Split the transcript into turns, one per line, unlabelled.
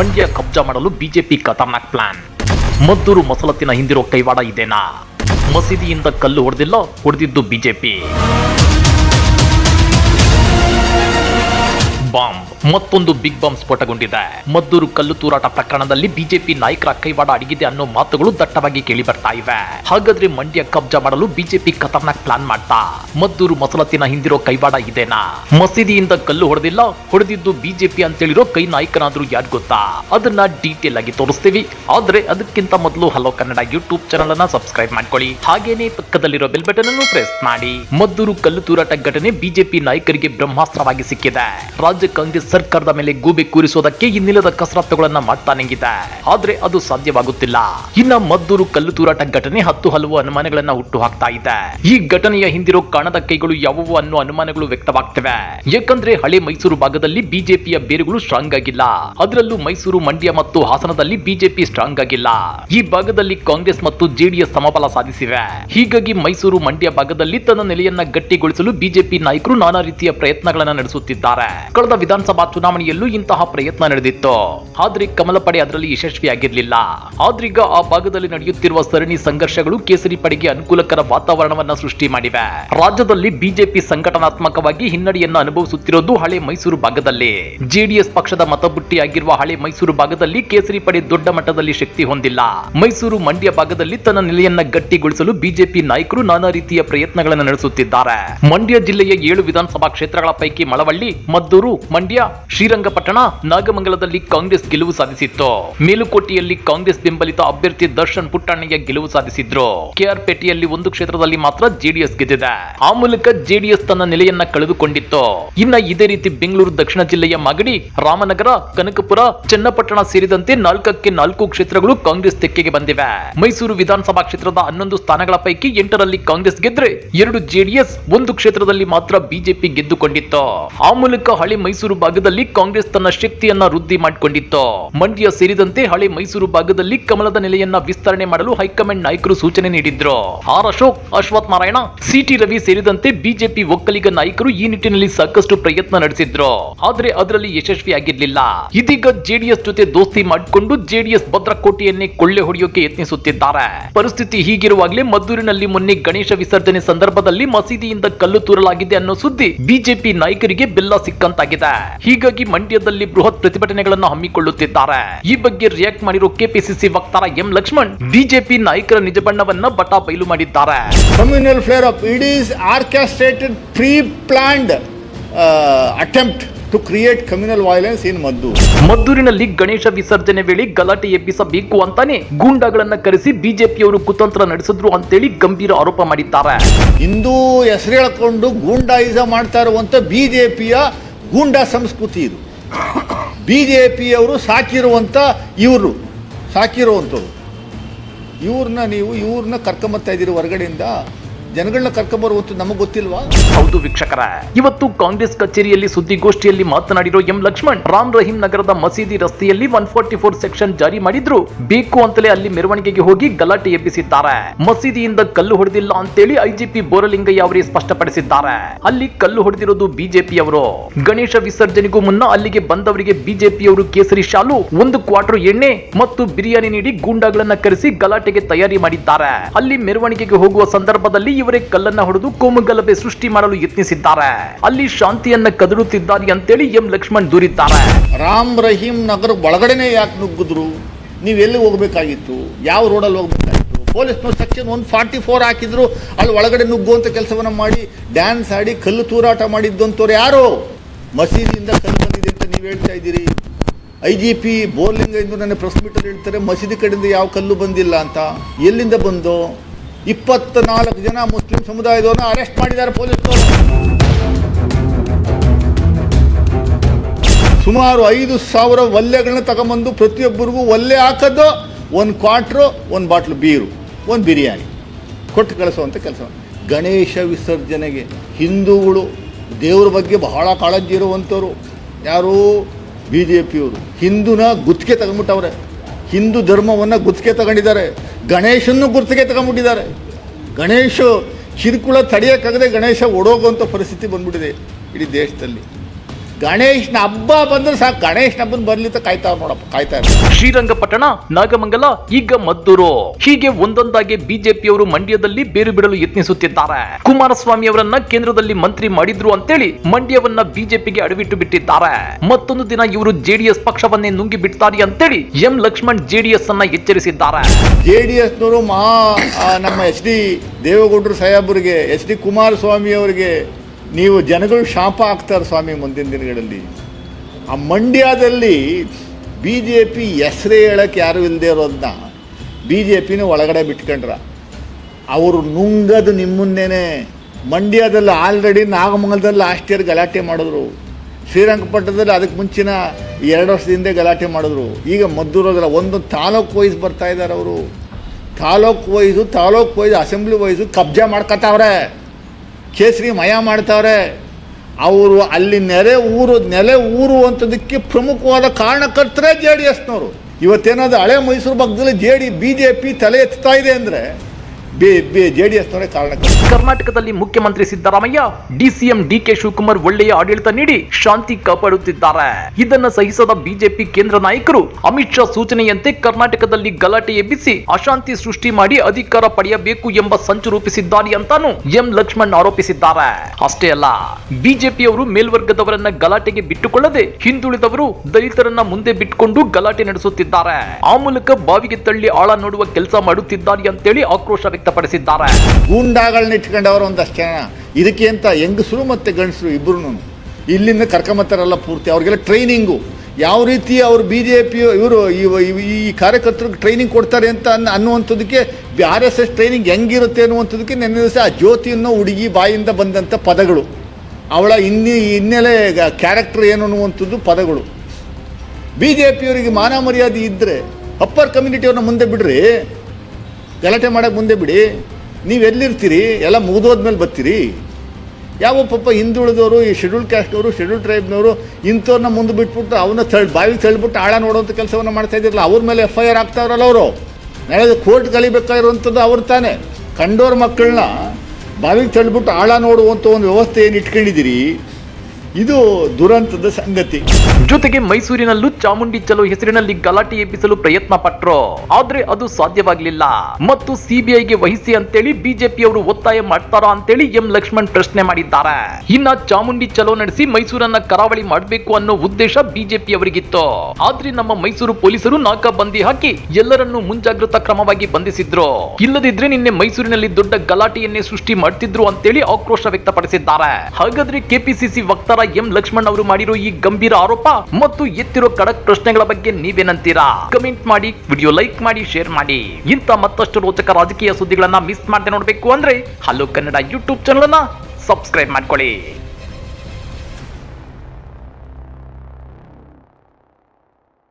ಮಂಡ್ಯ ಕಬ್ಜಾ ಮಾಡಲು ಬಿಜೆಪಿ ಖತರ್ನಾಕ್ ಪ್ಲಾನ್. ಮದ್ದೂರು ಮಸಲತ್ತಿನ ಹಿಂದಿರೋ ಕೈವಾಡ ಇದೇನಾ? ಮಸೀದಿಯಿಂದ ಕಲ್ಲು ಹೊಡೆದಿಲ್ಲ, ಹೊಡೆದಿದ್ದು ಬಿಜೆಪಿ. ಬಾಂಬ್, ಮತ್ತೊಂದು ಬಿಗ್ ಬಾಂಬ್ ಸ್ಫೋಟಗೊಂಡಿದೆ. ಮದ್ದೂರು ಕಲ್ಲು ತೂರಾಟ ಪ್ರಕರಣದಲ್ಲಿ ಬಿಜೆಪಿ ನಾಯಕರ ಕೈವಾಡ ಅಡಗಿದೆ ಅನ್ನೋ ಮಾತುಗಳು ದಟ್ಟವಾಗಿ ಕೇಳಿ ಬರ್ತಾ ಇವೆ. ಹಾಗಾದ್ರೆ ಮಂಡ್ಯ ಕಬ್ಜಾ ಮಾಡಲು ಬಿಜೆಪಿ ಖತರ್ನಾಕ್ ಪ್ಲಾನ್ ಮಾಡ್ತಾ? ಮದ್ದೂರು ಮಸಲತ್ತಿನ ಹಿಂದಿರೋ ಕೈವಾಡ ಇದೇನಾ? ಮಸೀದಿಯಿಂದ ಕಲ್ಲು ಹೊಡೆದಿಲ್ಲ, ಹೊಡೆದಿದ್ದು ಬಿಜೆಪಿ ಅಂತೇಳಿರೋ ಕೈ ನಾಯಕನಾದ್ರೂ ಯಾರು ಗೊತ್ತಾ? ಅದನ್ನ ಡೀಟೇಲ್ ಆಗಿ ತೋರಿಸ್ತೀವಿ. ಆದ್ರೆ ಅದಕ್ಕಿಂತ ಮೊದಲು ಹಲೋ ಕನ್ನಡ ಯೂಟ್ಯೂಬ್ ಚಾನಲ್ ಅನ್ನ ಸಬ್ಸ್ಕ್ರೈಬ್ ಮಾಡ್ಕೊಳ್ಳಿ. ಹಾಗೇನೆ ಪಕ್ಕದಲ್ಲಿರೋ ಬೆಲ್ ಬಟನ್ ಅನ್ನು ಪ್ರೆಸ್ ಮಾಡಿ. ಮದ್ದೂರು ಕಲ್ಲು ತೂರಾಟ ಘಟನೆ ಬಿಜೆಪಿ ನಾಯಕರಿಗೆ ಬ್ರಹ್ಮಾಸ್ತ್ರವಾಗಿ ಸಿಕ್ಕಿದೆ. ಕಾಂಗ್ರೆಸ್ ಸರ್ಕಾರದ ಮೇಲೆ ಗೂಬೆ ಕೂರಿಸೋದಕ್ಕೆ ಇನ್ನಿಲ್ಲದ ಕಸರತ್ತುಗಳನ್ನ ಮಾಡ್ತಾ ನಿಂಗಿದೆ ಆದ್ರೆ ಅದು ಸಾಧ್ಯವಾಗುತ್ತಿಲ್ಲ. ಇನ್ನ ಮದ್ದೂರು ಕಲ್ಲು ತೂರಾಟ ಘಟನೆ ಹತ್ತು ಹಲವು ಅನುಮಾನಗಳನ್ನ ಹುಟ್ಟು ಹಾಕ್ತಾ ಇದೆ. ಈ ಘಟನೆಯ ಹಿಂದಿರೋ ಕಾಣದ ಕೈಗಳು ಯಾವುವು ಅನ್ನೋ ಅನುಮಾನಗಳು ವ್ಯಕ್ತವಾಗ್ತವೆ. ಏಕೆಂದ್ರೆ ಹಳೆ ಮೈಸೂರು ಭಾಗದಲ್ಲಿ ಬಿಜೆಪಿಯ ಬೇರುಗಳು ಸ್ಟ್ರಾಂಗ್ ಆಗಿಲ್ಲ. ಅದರಲ್ಲೂ ಮೈಸೂರು ಮಂಡ್ಯ ಮತ್ತು ಹಾಸನದಲ್ಲಿ ಬಿಜೆಪಿ ಸ್ಟ್ರಾಂಗ್ ಆಗಿಲ್ಲ. ಈ ಭಾಗದಲ್ಲಿ ಕಾಂಗ್ರೆಸ್ ಮತ್ತು ಜೆಡಿಎಸ್ ಸಮಬಲ ಸಾಧಿಸಿವೆ. ಹೀಗಾಗಿ ಮೈಸೂರು ಮಂಡ್ಯ ಭಾಗದಲ್ಲಿ ತನ್ನ ನೆಲೆಯನ್ನ ಗಟ್ಟಿಗೊಳಿಸಲು ಬಿಜೆಪಿ ನಾಯಕರು ನಾನಾ ರೀತಿಯ ಪ್ರಯತ್ನಗಳನ್ನ ನಡೆಸುತ್ತಿದ್ದಾರೆ. ಕಳೆದ ವಿಧಾನಸಭಾ ಚುನಾವಣೆಯಲ್ಲೂ ಇಂತಹ ಪ್ರಯತ್ನ ನಡೆದಿತ್ತು. ಆದ್ರೆ ಕಮಲ ಪಡೆ ಅದರಲ್ಲಿ ಯಶಸ್ವಿಯಾಗಿರಲಿಲ್ಲ. ಆದ್ರೀಗ ಆ ಭಾಗದಲ್ಲಿ ನಡೆಯುತ್ತಿರುವ ಸರಣಿ ಸಂಘರ್ಷಗಳು ಕೇಸರಿ ಪಡೆಗೆ ಅನುಕೂಲಕರ ವಾತಾವರಣವನ್ನ ಸೃಷ್ಟಿ ಮಾಡಿವೆ. ರಾಜ್ಯದಲ್ಲಿ ಬಿಜೆಪಿ ಸಂಘಟನಾತ್ಮಕವಾಗಿ ಹಿನ್ನಡೆಯನ್ನ ಅನುಭವಿಸುತ್ತಿರೋದು ಹಳೆ ಮೈಸೂರು ಭಾಗದಲ್ಲಿ. ಜೆಡಿಎಸ್ ಪಕ್ಷದ ಮತಬುಟ್ಟಿಯಾಗಿರುವ ಹಳೆ ಮೈಸೂರು ಭಾಗದಲ್ಲಿ ಕೇಸರಿ ಪಡೆ ದೊಡ್ಡ ಮಟ್ಟದಲ್ಲಿ ಶಕ್ತಿ ಹೊಂದಿಲ್ಲ. ಮೈಸೂರು ಮಂಡ್ಯ ಭಾಗದಲ್ಲಿ ತನ್ನ ನೆಲೆಯನ್ನ ಗಟ್ಟಿಗೊಳಿಸಲು ಬಿಜೆಪಿ ನಾಯಕರು ನಾನಾ ರೀತಿಯ ಪ್ರಯತ್ನಗಳನ್ನು ನಡೆಸುತ್ತಿದ್ದಾರೆ. ಮಂಡ್ಯ ಜಿಲ್ಲೆಯ ಏಳು ವಿಧಾನಸಭಾ ಕ್ಷೇತ್ರಗಳ ಪೈಕಿ ಮಳವಳ್ಳಿ, ಮದ್ದೂರು ಮಂಡ್ಯ, ಶ್ರೀರಂಗಪಟ್ಟಣ, ನಾಗಮಂಗಲದಲ್ಲಿ ಕಾಂಗ್ರೆಸ್ ಗೆಲುವು ಸಾಧಿಸಿತ್ತು. ಮೇಲುಕೋಟೆಯಲ್ಲಿ ಕಾಂಗ್ರೆಸ್ ಬೆಂಬಲಿತ ಅಭ್ಯರ್ಥಿ ದರ್ಶನ್ ಪುಟ್ಟಣ್ಣಯ್ಯ ಗೆಲುವು ಸಾಧಿಸಿದ್ರು. ಕೆಆರ್ಪೇಟೆಯಲ್ಲಿ ಒಂದು ಕ್ಷೇತ್ರದಲ್ಲಿ ಮಾತ್ರ ಜೆಡಿಎಸ್ ಗೆದ್ದಿದೆ. ಆ ಮೂಲಕ ಜೆಡಿಎಸ್ ತನ್ನ ನೆಲೆಯನ್ನ ಕಳೆದುಕೊಂಡಿತ್ತು. ಇನ್ನ ಇದೇ ರೀತಿ ಬೆಂಗಳೂರು ದಕ್ಷಿಣ ಜಿಲ್ಲೆಯ ಮಾಗಡಿ, ರಾಮನಗರ, ಕನಕಪುರ, ಚನ್ನಪಟ್ಟಣ ಸೇರಿದಂತೆ ನಾಲ್ಕಕ್ಕೆ ನಾಲ್ಕು ಕ್ಷೇತ್ರಗಳು ಕಾಂಗ್ರೆಸ್ ತೆಕ್ಕೆಗೆ ಬಂದಿವೆ. ಮೈಸೂರು ವಿಧಾನಸಭಾ ಕ್ಷೇತ್ರದ ಹನ್ನೊಂದು ಸ್ಥಾನಗಳ ಪೈಕಿ ಎಂಟರಲ್ಲಿ ಕಾಂಗ್ರೆಸ್ ಗೆದ್ರೆ ಎರಡು ಜೆಡಿಎಸ್, ಒಂದು ಕ್ಷೇತ್ರದಲ್ಲಿ ಮಾತ್ರ ಬಿಜೆಪಿ ಗೆದ್ದುಕೊಂಡಿತ್ತು. ಆ ಮೂಲಕ ಹಳೆ ಮೈಸೂರು ಭಾಗದಲ್ಲಿ ಕಾಂಗ್ರೆಸ್ ತನ್ನ ಶಕ್ತಿಯನ್ನ ವೃದ್ಧಿ ಮಾಡಿಕೊಂಡಿತ್ತು. ಮಂಡ್ಯ ಸೇರಿದಂತೆ ಹಳೆ ಮೈಸೂರು ಭಾಗದಲ್ಲಿ ಕಮಲದ ನೆಲೆಯನ್ನ ವಿಸ್ತರಣೆ ಮಾಡಲು ಹೈಕಮಾಂಡ್ ನಾಯಕರು ಸೂಚನೆ ನೀಡಿದ್ರು. ಆರ್ ಅಶೋಕ್, ಅಶ್ವಥ್ ನಾರಾಯಣ ಸಿಟಿ ರವಿ ಸೇರಿದಂತೆ ಬಿಜೆಪಿ ಒಕ್ಕಲಿಗ ನಾಯಕರು ಈ ನಿಟ್ಟಿನಲ್ಲಿ ಸಾಕಷ್ಟು ಪ್ರಯತ್ನ ನಡೆಸಿದ್ರು. ಆದ್ರೆ ಅದರಲ್ಲಿ ಯಶಸ್ವಿಯಾಗಿರ್ಲಿಲ್ಲ ಇದೀಗ ಜೆಡಿಎಸ್ ಜೊತೆ ದೋಸ್ತಿ ಮಾಡಿಕೊಂಡು ಜೆಡಿಎಸ್ ಭದ್ರಕೋಟೆಯನ್ನೇ ಕೊಳ್ಳೆ ಹೊಡೆಯೋಕೆ ಯತ್ನಿಸುತ್ತಿದ್ದಾರೆ. ಪರಿಸ್ಥಿತಿ ಹೀಗಿರುವಾಗಲೇ ಮದ್ದೂರಿನಲ್ಲಿ ಮೊನ್ನೆ ಗಣೇಶ ವಿಸರ್ಜನೆ ಸಂದರ್ಭದಲ್ಲಿ ಮಸೀದಿಯಿಂದ ಕಲ್ಲು ತೂರಲಾಗಿದೆ ಅನ್ನೋ ಸುದ್ದಿ ಬಿಜೆಪಿ ನಾಯಕರಿಗೆ ಬೆಲ್ಲ ಸಿಕ್ಕಂತಾಗಿದೆ. ಹೀಗಾಗಿ ಮಂಡ್ಯದಲ್ಲಿ ಬೃಹತ್ ಪ್ರತಿಭಟನೆಗಳನ್ನು ಹಮ್ಮಿಕೊಳ್ಳುತ್ತಿದ್ದಾರೆ. ಈ ಬಗ್ಗೆ ರಿಯಾಕ್ಟ್ ಮಾಡಿರೋ ಕೆಪಿಸಿಸಿ ವಕ್ತಾರ ಎಂ ಲಕ್ಷ್ಮಣ್ ಬಿಜೆಪಿ ನಾಯಕರ ನಿಜ ಬಣ್ಣವನ್ನ ಬಟಾ ಬಯಲು ಮಾಡಿದ್ದಾರೆ.
Communal flare of it is orchestrated pre planned attempt to create communal communal in ಮದ್ದು.
ಮದ್ದೂರಿನಲ್ಲಿ ಗಣೇಶ ವಿಸರ್ಜನೆ ವೇಳೆ ಗಲಾಟೆ ಎಬ್ಬಿಸಬೇಕು ಅಂತಾನೆ ಗೂಂಡಾಗಳನ್ನ ಕರೆಸಿ ಬಿಜೆಪಿಯವರು ಕುತಂತ್ರ ನಡೆಸಿದ್ರು ಅಂತೇಳಿ ಗಂಭೀರ ಆರೋಪ ಮಾಡಿದ್ದಾರೆ.
ಹಿಂದೂ ಹೆಸರು ಹೇಳ್ಕೊಂಡು ಗೂಂಡಾಯಿಸ ಮಾಡ್ತಾ ಇರುವಂತ ಬಿಜೆಪಿಯ ಗೂಂಡಾ ಸಂಸ್ಕೃತಿ ಇದು. ಬಿ ಜೆ ಪಿಯವರು ಸಾಕಿರುವಂಥ ಇವರು, ಸಾಕಿರುವಂಥವ್ರು. ಇವ್ರನ್ನ ನೀವು ಇವ್ರನ್ನ ಕರ್ಕೊಂಬತ್ತಾ ಇದ್ದೀರಿ ಹೊರಗಡೆಯಿಂದ. ಜನಗಳನ್ನ ಕರ್ಕೊಂಬರುವಂತ ನಮಗೆ ಗೊತ್ತಿಲ್ವಾ?
ಹೌದು ವೀಕ್ಷಕರ. ಇವತ್ತು ಕಾಂಗ್ರೆಸ್ ಕಚೇರಿಯಲ್ಲಿ ಸುದ್ದಿಗೋಷ್ಠಿಯಲ್ಲಿ ಮಾತನಾಡಿರೋ ಎಂ ಲಕ್ಷ್ಮಣ್, ರಾಮ್ ರಹೀಂ ನಗರದ ಮಸೀದಿ ರಸ್ತೆಯಲ್ಲಿ ಒನ್ ಫೋರ್ಟಿ ಫೋರ್ ಸೆಕ್ಷನ್ ಜಾರಿ ಮಾಡಿದ್ರು. ಬೇಕು ಅಂತಲೇ ಅಲ್ಲಿ ಮೆರವಣಿಗೆಗೆ ಹೋಗಿ ಗಲಾಟೆ ಎಬ್ಬಿಸಿದ್ದಾರೆ. ಮಸೀದಿಯಿಂದ ಕಲ್ಲು ಹೊಡೆದಿಲ್ಲ ಅಂತೇಳಿ ಐಜಿಪಿ ಬೋರಲಿಂಗಯ್ಯ ಅವರೇ ಸ್ಪಷ್ಟಪಡಿಸಿದ್ದಾರೆ. ಅಲ್ಲಿ ಕಲ್ಲು ಹೊಡೆದಿರೋದು ಬಿಜೆಪಿಯವರು. ಗಣೇಶ ವಿಸರ್ಜನೆಗೂ ಮುನ್ನ ಅಲ್ಲಿಗೆ ಬಂದವರಿಗೆ ಬಿಜೆಪಿಯವರು ಕೇಸರಿ ಶಾಲು, ಒಂದು ಕ್ವಾರ್ಟರ್ ಎಣ್ಣೆ ಮತ್ತು ಬಿರಿಯಾನಿ ನೀಡಿ ಗೂಂಡಾಗಳನ್ನ ಕರೆಸಿ ಗಲಾಟೆಗೆ ತಯಾರಿ ಮಾಡಿದ್ದಾರೆ. ಅಲ್ಲಿ ಮೆರವಣಿಗೆಗೆ ಹೋಗುವ ಸಂದರ್ಭದಲ್ಲಿ ಇವರೇ ಕಲ್ಲನ್ನ ಹೊಡೆದು ಕೋಮುಗಲಭೆ ಸೃಷ್ಟಿ ಮಾಡಲು ಯತ್ನಿಸಿದ್ದಾರೆ. ಅಲ್ಲಿ ಶಾಂತಿಯನ್ನ ಕದಡುತ್ತಿದ್ದಾರೆ ಅಂತೇಳಿ ಎಂ ಲಕ್ಷ್ಮಣ್ ದೂರಿದ್ದಾರೆ.
ರಾಮ್ ರಹೀಂ ನಗರ ಒಳಗಡೆನೆ ಯಾಕೆ ನುಗ್ಗಿದ್ರು? ನೀವು ಎಲ್ಲಿ ಹೋಗ್ಬೇಕಾಗಿತ್ತು? ಯಾವ ರೋಡಲ್ಲಿ ಹೋಗ್ಬೇಕಾಗಿತ್ತು? ಪೊಲೀಸ್ನವ್ರು ಸೆಕ್ಷನ್ ಒನ್ ಫಾರ್ಟಿ ಫೋರ್ ಹಾಕಿದ್ರು, ಅಲ್ಲಿ ಒಳಗಡೆ ನುಗ್ಗುವಂಥ ಕೆಲಸವನ್ನು ಮಾಡಿ, ಡ್ಯಾನ್ಸ್ ಆಡಿ, ಕಲ್ಲು ತೂರಾಟ ಮಾಡಿದ್ದಂಥವ್ರು ಯಾರು? ಮಸೀದಿಯಿಂದ ಕಲ್ಲು ಬಂದಿದೆ ಅಂತ ನೀವು ಹೇಳ್ತಾ ಇದ್ದೀರಿ. ಐ ಜಿ ಪಿ ಬೋರ್ಲಿಂಗದಿಂದ ನನ್ನ ಪ್ರೆಸ್ ಮೀಟಲ್ಲಿ ಹೇಳ್ತಾರೆ, ಮಸೀದಿ ಕಡೆಯಿಂದ ಯಾವ ಕಲ್ಲು ಬಂದಿಲ್ಲ ಅಂತ. ಎಲ್ಲಿಂದ ಬಂದು? ಇಪ್ಪತ್ತ ನಾಲ್ಕು ಜನ ಮುಸ್ಲಿಂ ಸಮುದಾಯದವರನ್ನು ಅರೆಸ್ಟ್ ಮಾಡಿದ್ದಾರೆ ಪೊಲೀಸರು ಸುಮಾರು ಐದು ಸಾವಿರ ಒಲ್ಲೆಗಳನ್ನ ತಗೊಂಬಂದು ಪ್ರತಿಯೊಬ್ಬರಿಗೂ ಒಲ್ಲೆ ಹಾಕೋದು ಒಂದು ಕ್ವಾಟ್ರು, ಒಂದು ಬಾಟ್ಲು ಬೀರು, ಒಂದು ಬಿರಿಯಾನಿ. ಕೊಟ್ಟು ಕಳಿಸುವಂಥ ಕೆಲಸ. ಗಣೇಶ ವಿಸರ್ಜನೆಗೆ ಹಿಂದೂಗಳು ದೇವ್ರ ಬಗ್ಗೆ ಬಹಳ ಕಾಳಜಿ ಇರುವಂಥವ್ರು ಯಾರು ಬಿ ಜೆ ಪಿಯವರು ಹಿಂದೂನ ಗುತ್ತಿಗೆ ತಗೊಂಡ್ಬಿಟ್ಟವ್ರೆ. ಹಿಂದೂ ಧರ್ಮವನ್ನು ಗುತ್ತಿಗೆ ತಗೊಂಡಿದ್ದಾರೆ. ಗಣೇಶನ್ನು ಗುರ್ತಿಗೆ ತಗೊಂಡ್ಬಿಟ್ಟಿದ್ದಾರೆ. ಗಣೇಶ ಕಿರುಕುಳ ತಡೆಯೋಕ್ಕಾಗದೆ ಗಣೇಶ ಓಡೋಗುವಂಥ ಪರಿಸ್ಥಿತಿ ಬಂದ್ಬಿಟ್ಟಿದೆ ಇಡೀ ದೇಶದಲ್ಲಿ. ಗಣೇಶನ ಹಬ್ಬ ಬಂದ್ರೆ ಸಾಕು. ಗಣೇಶನ ಹಬ್ಬನ ಬರ್ಲಿ ಅಂತ ಕಾಯ್ತಾವ್ ನೋಡಪ್ಪ ಕಾಯ್ತಾ ಇರ್ತಾರೆ
ಶ್ರೀರಂಗಪಟ್ಟಣ ನಾಗಮಂಗಲ ಈಗ ಮದ್ದೂರು. ಹೀಗೆ ಒಂದೊಂದಾಗಿ ಬಿಜೆಪಿಯವರು ಮಂಡ್ಯದಲ್ಲಿ ಬೇರು ಬಿಡಲು ಯತ್ನಿಸುತ್ತಿದ್ದಾರೆ. ಕುಮಾರಸ್ವಾಮಿ ಅವರನ್ನ ಕೇಂದ್ರದಲ್ಲಿ ಮಂತ್ರಿ ಮಾಡಿದ್ರು ಅಂತೇಳಿ ಮಂಡ್ಯವನ್ನ ಬಿಜೆಪಿಗೆ ಅಡವಿಟ್ಟು ಬಿಟ್ಟಿದ್ದಾರೆ. ಮತ್ತೊಂದು ದಿನ ಇವರು ಜೆಡಿಎಸ್ ಪಕ್ಷವನ್ನೇ ನುಂಗಿ ಬಿಡ್ತಾರೆ ಅಂತೇಳಿ ಎಂ ಲಕ್ಷ್ಮಣ್ ಜೆಡಿಎಸ್ ಅನ್ನ ಎಚ್ಚರಿಸಿದ್ದಾರೆ.
ಜೆಡಿಎಸ್ ನವರು ಮಹಾ ನಮ್ಮ ಎಚ್ ಡಿ ದೇವೇಗೌಡರು ಸಾಹೇಬರಿಗೆ ಎಚ್ ಡಿ ಕುಮಾರಸ್ವಾಮಿ ಅವರಿಗೆ ನೀವು ಜನಗಳು ಶಾಪ ಆಗ್ತಾರೆ ಸ್ವಾಮಿ ಮುಂದಿನ ದಿನಗಳಲ್ಲಿ. ಆ ಮಂಡ್ಯದಲ್ಲಿ ಬಿ ಜೆ ಪಿ ಹೆಸರೇ ಹೇಳಕ್ಕೆ ಯಾರು ಇಲ್ಲದೆ ಇರೋದನ್ನ ಬಿ ಜೆ ಪಿನ ಒಳಗಡೆ ಬಿಟ್ಕೊಂಡ್ರ. ಅವರು ನುಂಗದು ನಿಮ್ಮನ್ನೇ ಮಂಡ್ಯದಲ್ಲಿ ಆಲ್ರೆಡಿ ನಾಗಮಂಗಲದಲ್ಲಿ ಲಾಸ್ಟ್ ಇಯರ್ ಗಲಾಟೆ ಮಾಡಿದ್ರು. ಶ್ರೀರಂಗಪಟ್ಟಣದಲ್ಲಿ ಅದಕ್ಕೆ ಮುಂಚಿನ ಎರಡು ವರ್ಷದ ಹಿಂದೆ ಗಲಾಟೆ ಮಾಡಿದ್ರು. ಈಗ ಮದ್ದೂರೋದಲ್ಲ ಒಂದು ತಾಲೂಕು ವೈಸ್ ಬರ್ತಾ ಇದ್ದಾರೆ ಅವರು. Taluk wise, taluk wise, assembly wise ಕಬ್ಜಾ ಮಾಡ್ಕೊತಾವ್ರೆ ಕೇಸರಿ ಮಯ ಮಾಡ್ತಾವ್ರೆ ಅವರು ಅಲ್ಲಿ ನೆರೆ ಊರು, ನೆಲೆ ಊರು ಅಂತದಕ್ಕೆ ಪ್ರಮುಖವಾದ ಕಾರಣಕರ್ತರೇ ಜೆ ಡಿ ಎಸ್ನವರು. ಇವತ್ತೇನಾದ್ರು ಹಳೆ ಮೈಸೂರು ಭಾಗದಲ್ಲಿ J D, B J P ತಲೆ ಎತ್ತಾ ಇದೆ ಅಂದರೆ ಕಾರಣಕರ್ತರು
ಕರ್ನಾಟಕದಲ್ಲಿ ಮುಖ್ಯಮಂತ್ರಿ ಸಿದ್ದರಾಮಯ್ಯ ಡಿಸಿಎಂ ಡಿಕೆ ಶಿವಕುಮಾರ್ ಒಳ್ಳೆಯ ಆಡಳಿತ ನೀಡಿ ಶಾಂತಿ ಕಾಪಾಡುತ್ತಿದ್ದಾರೆ. ಇದನ್ನ ಸಹಿಸದ ಬಿಜೆಪಿ ಕೇಂದ್ರ ನಾಯಕರು ಅಮಿತ್ ಶಾ ಸೂಚನೆಯಂತೆ ಕರ್ನಾಟಕದಲ್ಲಿ ಗಲಾಟೆ ಎಬ್ಬಿಸಿ ಅಶಾಂತಿ ಸೃಷ್ಟಿ ಮಾಡಿ ಅಧಿಕಾರ ಪಡೆಯಬೇಕು ಎಂಬ ಸಂಚು ರೂಪಿಸಿದ್ದಾರೆ ಅಂತಾನು ಎಂ ಲಕ್ಷ್ಮಣ್ ಆರೋಪಿಸಿದ್ದಾರೆ. ಅಷ್ಟೇ ಅಲ್ಲ, ಬಿಜೆಪಿಯವರು ಮೇಲ್ವರ್ಗದವರನ್ನ ಗಲಾಟೆಗೆ ಬಿಟ್ಟುಕೊಳ್ಳದೆ ಹಿಂದುಳಿದವರು ದಲಿತರನ್ನ ಮುಂದೆ ಬಿಟ್ಟುಕೊಂಡು ಗಲಾಟೆ ನಡೆಸುತ್ತಿದ್ದಾರೆ. ಆ ಮೂಲಕ ಬಾವಿಗೆ ತಳ್ಳಿ ಆಳ ನೋಡುವ ಕೆಲಸ ಮಾಡುತ್ತಿದ್ದಾರೆ ಅಂತೇಳಿ ಆಕ್ರೋಶ ವ್ಯಕ್ತಪಡಿಸಿದ್ದಾರೆ.
ಗೂಂಡಾಗಳನ್ನ ಇಟ್ಕೊಂಡವರು ಒಂದಷ್ಟು ಜನ. ಇದಕ್ಕೆ ಅಂತ ಹೆಂಗಸರು ಮತ್ತು ಗಂಡಸರು ಇಬ್ಬರು ಇಲ್ಲಿಂದ ಕರ್ಕೊಂಬತ್ತಾರಲ್ಲ ಪೂರ್ತಿ. ಅವ್ರಿಗೆಲ್ಲ ಟ್ರೈನಿಂಗು ಯಾವ ರೀತಿ ಅವರು ಬಿ ಜೆ ಪಿ ಇವರು ಈ ಕಾರ್ಯಕರ್ತರಿಗೆ ಟ್ರೈನಿಂಗ್ ಕೊಡ್ತಾರೆ ಅಂತ ಅನ್ನ ಅನ್ನುವಂಥದ್ದಕ್ಕೆ ಆರ್ ಎಸ್ ಎಸ್ ಟ್ರೈನಿಂಗ್ ಹೆಂಗಿರುತ್ತೆ ಅನ್ನುವಂಥದ್ದಕ್ಕೆ ನೆನ್ನೆ ದಿವಸ ಆ ಜ್ಯೋತಿಯನ್ನು ಹುಡುಗಿ ಬಾಯಿಂದ ಬಂದಂಥ ಪದಗಳು. ಅವಳ ಇನ್ನಿ ಹಿನ್ನೆಲೆ ಕ್ಯಾರೆಕ್ಟರ್ ಏನು ಅನ್ನುವಂಥದ್ದು ಪದಗಳು. ಬಿ ಜೆ ಪಿಯವರಿಗೆ ಮಾನ ಮರ್ಯಾದೆ ಇದ್ದರೆ ಅಪ್ಪರ್ ಕಮ್ಯುನಿಟಿಯವ್ರನ್ನ ಮುಂದೆ ಬಿಡ್ರಿ. ಗಲಾಟೆ ಮಾಡೋಕ್ಕೆ ಮುಂದೆ ಬಿಡಿ. ನೀವು ಎಲ್ಲಿರ್ತೀರಿ? ಎಲ್ಲ ಮುಗಿದೋದ್ಮೇಲೆ ಬರ್ತೀರಿ. ಯಾವ ಪಾಪ ಹಿಂದುಳಿದವರು ಈ ಶೆಡ್ಯೂಲ್ ಕ್ಯಾಸ್ಟ್ನವರು ಶೆಡ್ಯೂಲ್ ಟ್ರೈಬ್ನವರು ಇಂಥವ್ರನ್ನ ಮುಂದೆ ಬಿಟ್ಬಿಟ್ಟು ಅವನ್ನ ತಳ್, ಬಾವಿ ತಳ್ಳಿಬಿಟ್ಟು ಆಳ ನೋಡೋಂಥ ಕೆಲಸವನ್ನು ಮಾಡ್ತಾ ಇದ್ದಿರಲ್ಲ, ಅವ್ರ ಮೇಲೆ ಎಫ್ ಐ ಆರ್ ಆಗ್ತಾವ್ರಲ್ಲ ಅವರು. ನಾಳೆ ಕೋರ್ಟ್ ಕಲಿಬೇಕಾಗಿರುವಂಥದ್ದು ಅವ್ರು ತಾನೇ. ಕಂಡೋರ್ ಮಕ್ಕಳನ್ನ ಬಾವಿಗೆ ತಳ್ಳಿಬಿಟ್ಟು ಆಳ ನೋಡುವಂಥ ಒಂದು ವ್ಯವಸ್ಥೆ ಏನು ಇಟ್ಕೊಂಡಿದ್ದೀರಿ? ಇದು ದುರಂತದ ಸಂಗತಿ.
ಜೊತೆಗೆ ಮೈಸೂರಿನಲ್ಲೂ ಚಾಮುಂಡಿ ಚಲೋ ಹೆಸರಿನಲ್ಲಿ ಗಲಾಟೆ ಎಬ್ಬಿಸಲು ಪ್ರಯತ್ನ ಪಟ್ರು. ಆದ್ರೆ ಅದು ಸಾಧ್ಯವಾಗಲಿಲ್ಲ. ಮತ್ತು ಸಿಬಿಐಗೆ ವಹಿಸಿ ಅಂತೇಳಿ ಬಿಜೆಪಿಯವರು ಒತ್ತಾಯ ಮಾಡ್ತಾರಾ ಅಂತೇಳಿ ಎಂ ಲಕ್ಷ್ಮಣ್ ಪ್ರಶ್ನೆ ಮಾಡಿದ್ದಾರೆ. ಇನ್ನ ಚಾಮುಂಡಿ ಚಲೋ ನಡೆಸಿ ಮೈಸೂರನ್ನ ಕರಾವಳಿ ಮಾಡಬೇಕು ಅನ್ನೋ ಉದ್ದೇಶ ಬಿಜೆಪಿಯವರಿಗಿತ್ತು. ಆದ್ರೆ ನಮ್ಮ ಮೈಸೂರು ಪೊಲೀಸರು ನಾಕ ಬಂದಿ ಹಾಕಿ ಎಲ್ಲರನ್ನೂ ಮುಂಜಾಗ್ರತಾ ಕ್ರಮವಾಗಿ ಬಂಧಿಸಿದ್ರು. ಇಲ್ಲದಿದ್ರೆ ನಿನ್ನೆ ಮೈಸೂರಿನಲ್ಲಿ ದೊಡ್ಡ ಗಲಾಟೆಯನ್ನೇ ಸೃಷ್ಟಿ ಮಾಡ್ತಿದ್ರು ಅಂತೇಳಿ ಆಕ್ರೋಶ ವ್ಯಕ್ತಪಡಿಸಿದ್ದಾರೆ. ಹಾಗಾದ್ರೆ ಕೆಪಿಸಿಸಿ ವಕ್ತಾರ ಎಂ ಲಕ್ಷ್ಮಣ್ ಅವರು ಮಾಡಿರೋ ಈ ಗಂಭೀರ ಆರೋಪ ಮತ್ತು ಎತ್ತಿರೋ ಕಡಕ್ ಪ್ರಶ್ನೆಗಳ ಬಗ್ಗೆ ನೀವೇನಂತೀರಾ? ಕಮೆಂಟ್ ಮಾಡಿ ವಿಡಿಯೋ ಲೈಕ್ ಮಾಡಿ ಶೇರ್ ಮಾಡಿ. ಇಂಥ ಮತ್ತಷ್ಟು ರೋಚಕ ರಾಜಕೀಯ ಸುದ್ದಿಗಳನ್ನ ಮಿಸ್ ಮಾಡದೆ ನೋಡಬೇಕು ಅಂದ್ರೆ ಹಲೋ ಕನ್ನಡ ಯೂಟ್ಯೂಬ್ ಚಾನಲ್ ಅನ್ನ ಸಬ್ಸ್ಕ್ರೈಬ್ ಮಾಡ್ಕೊಳ್ಳಿ.